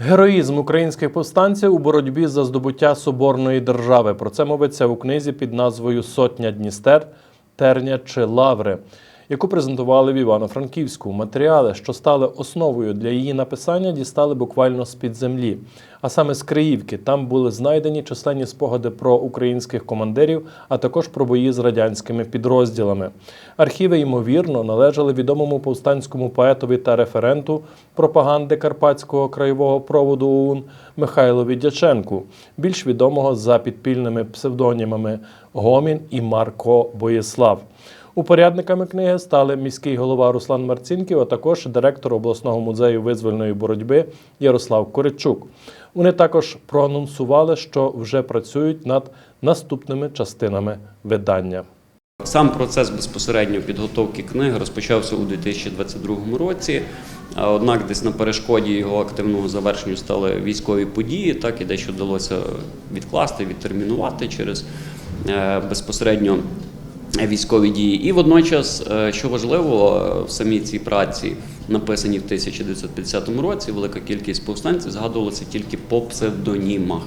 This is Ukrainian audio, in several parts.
Героїзм українських повстанців у боротьбі за здобуття соборної держави. Про це мовиться у книзі під назвою Сотня Дністер, Терня чи Лаври, яку презентували в Івано-Франківську. Матеріали, що стали основою для її написання, дістали буквально з-під землі. А саме з Криївки. Там були знайдені численні спогади про українських командирів, а також про бої з радянськими підрозділами. Архіви, ймовірно, належали відомому повстанському поетові та референту пропаганди Карпатського краєвого проводу ОУН Михайлові Дяченку, більш відомого за підпільними псевдонімами Гомін і Марко Боєслав. Упорядниками книги стали міський голова Руслан Марцінків, а також директор обласного музею визвольної боротьби Ярослав Коричук. Вони також проанонсували, що вже працюють над наступними частинами видання. Сам процес безпосередньо підготовки книги розпочався у 2022 році. Однак десь на перешкоді його активного завершенню стали військові події, так і дещо вдалося відкласти, відтермінувати через е, безпосередньо військові дії. І водночас, е, що важливо, е, в самій цій праці, написаній в 1950 році, велика кількість повстанців згадувалася тільки по псевдонімах.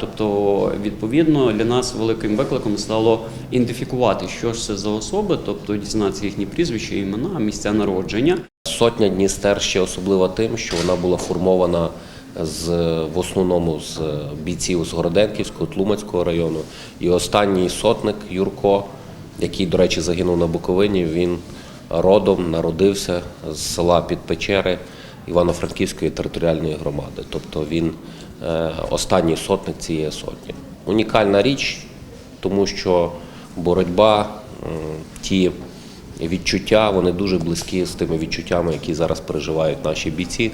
Тобто, відповідно, для нас великим викликом стало ідентифікувати, що ж це за особи, тобто дізнатися їхні прізвища, імена, місця народження. Сотня Дністер ще особлива тим, що вона була формована з в основному з бійців з Городенківського, Тлумацького району. І останній сотник Юрко, який, до речі, загинув на Буковині, він родом народився з села Підпечери Івано-Франківської територіальної громади. Тобто він е, останній сотник цієї сотні. Унікальна річ, тому що боротьба, ті відчуття, вони дуже близькі з тими відчуттями, які зараз переживають наші бійці.